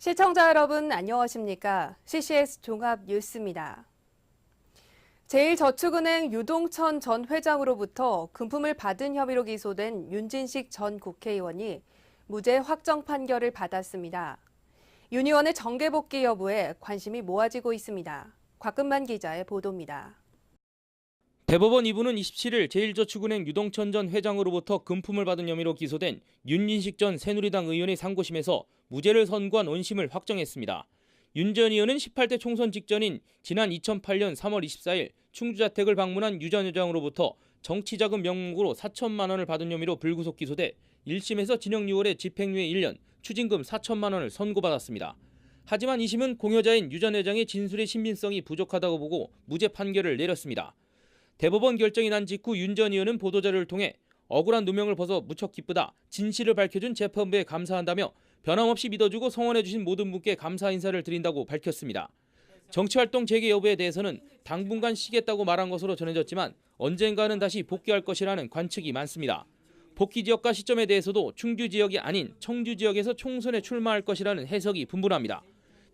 시청자 여러분 안녕하십니까? CCS 종합 뉴스입니다. 제일저축은행 유동천 전 회장으로부터 금품을 받은 혐의로 기소된 윤진식 전 국회의원이 무죄 확정 판결을 받았습니다. 윤 의원의 정계 복귀 여부에 관심이 모아지고 있습니다. 곽근만 기자의 보도입니다. 대법원 2부는 27일 제일저축은행 유동천 전 회장으로부터 금품을 받은 혐의로 기소된 윤인식 전 새누리당 의원의 상고심에서 무죄를 선고한 원심을 확정했습니다. 윤 전 의원은 18대 총선 직전인 지난 2008년 3월 24일 충주자택을 방문한 유 전 회장으로부터 정치자금 명목으로 4천만 원을 받은 혐의로 불구속 기소돼 1심에서 징역 6월에 집행유예 1년, 추징금 4천만 원을 선고받았습니다. 하지만 2심은 공여자인 유 전 회장의 진술의 신빙성이 부족하다고 보고 무죄 판결을 내렸습니다. 대법원 결정이 난 직후 윤 전 의원은 보도자료를 통해 억울한 누명을 벗어 무척 기쁘다. 진실을 밝혀준 재판부에 감사한다며 변함없이 믿어주고 성원해주신 모든 분께 감사 인사를 드린다고 밝혔습니다. 정치활동 재개 여부에 대해서는 당분간 쉬겠다고 말한 것으로 전해졌지만 언젠가는 다시 복귀할 것이라는 관측이 많습니다. 복귀 지역과 시점에 대해서도 충주 지역이 아닌 청주 지역에서 총선에 출마할 것이라는 해석이 분분합니다.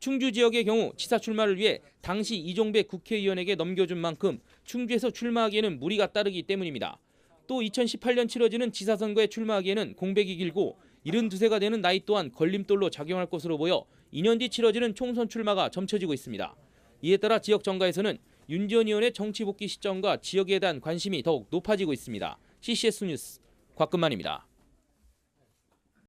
충주 지역의 경우 지사 출마를 위해 당시 이종배 국회의원에게 넘겨준 만큼 충주에서 출마하기에는 무리가 따르기 때문입니다. 또 2018년 치러지는 지사선거에 출마하기에는 공백이 길고 72세가 되는 나이 또한 걸림돌로 작용할 것으로 보여 2년 뒤 치러지는 총선 출마가 점쳐지고 있습니다. 이에 따라 지역 정가에서는 윤전 의원의 정치 복귀 시점과 지역에 대한 관심이 더욱 높아지고 있습니다. CCS 뉴스 곽근만입니다.